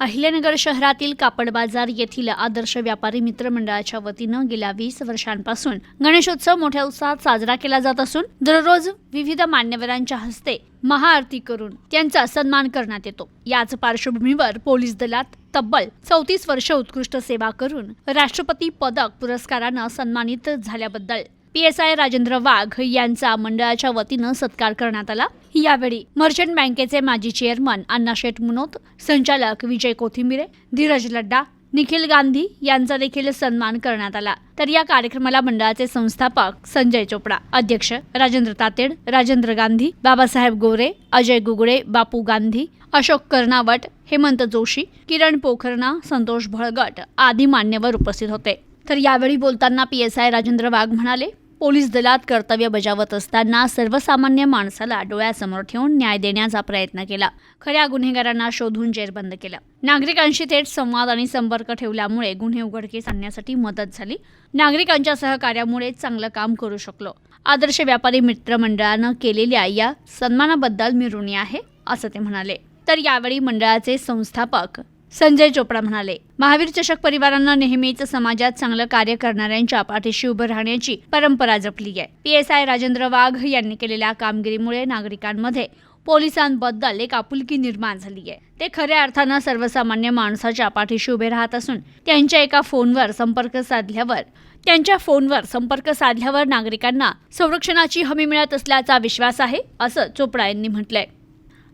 अहिल्यानगर शहरातील कापड बाजार येथील आदर्श व्यापारी मित्र मंडळाच्या वतीनं गेल्या वीस वर्षांपासून गणेशोत्सव मोठ्या उत्साहात साजरा केला जात असून दररोज विविध मान्यवरांच्या हस्ते महाआरती करून त्यांचा सन्मान करण्यात येतो. याच पार्श्वभूमीवर पोलीस दलात तब्बल चौतीस वर्ष उत्कृष्ट सेवा करून राष्ट्रपती पदक पुरस्कारानं सन्मानित झाल्याबद्दल P S I Rajendra Wagh यांचा मंडळाच्या वतीनं सत्कार करण्यात आला. यावेळी मर्चंट बँकेचे माजी चेअरमन अण्णा शेठ मुनोत संचालक विजय कोथिंबिरे धीरज लड्डा निखिल गांधी यांचा देखील सन्मान करण्यात आला. तर या कार्यक्रमाला मंडळाचे संस्थापक संजय चोपडा अध्यक्ष राजेंद्र तातेड राजेंद्र गांधी बाबासाहेब गोरे अजय गुगळे बापू गांधी अशोक कर्नावट हेमंत जोशी किरण पोखरणा संतोष भळगट आदी मान्यवर उपस्थित होते. तर यावेळी बोलताना P S I Rajendra Wagh म्हणाले पोलीस दलात कर्तव्य बजावत असताना सर्वसामान्य माणसाला डोळ्यासमोर ठेवून न्याय देण्याचा प्रयत्न केला. खऱ्या गुन्हेगारांना शोधून जेरबंद केलं. नागरिकांशी थेट संवाद आणि संपर्क ठेवल्यामुळे गुन्हे उघडकीस आणण्यासाठी मदत झाली. नागरिकांच्या सहकार्यामुळे चांगलं काम करू शकलो. आदर्श व्यापारी मित्र मंडळानं केलेल्या या सन्मानाबद्दल मी ऋणी आहे असं ते म्हणाले. तर यावेळी मंडळाचे संस्थापक संजय चोपडा म्हणाले महावीर चषक परिवारांना नेहमीच समाजात चांगलं कार्य करणाऱ्यांच्या पाठीशी उभं राहण्याची परंपरा जपली आहे. P S I Rajendra Wagh यांनी केलेल्या कामगिरीमुळे नागरिकांमध्ये पोलिसांबद्दल एक आपुलकी निर्माण झाली आहे. ते खऱ्या अर्थानं सर्वसामान्य माणसाच्या पाठीशी उभे राहत असून त्यांच्या एका फोनवर संपर्क साधल्यावर त्यांच्या फोनवर संपर्क साधल्यावर नागरिकांना संरक्षणाची हमी मिळत असल्याचा विश्वास आहे असं चोपडा यांनी म्हटलंय.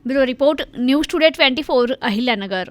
Bureau report news today twenty four Ahilyanagar.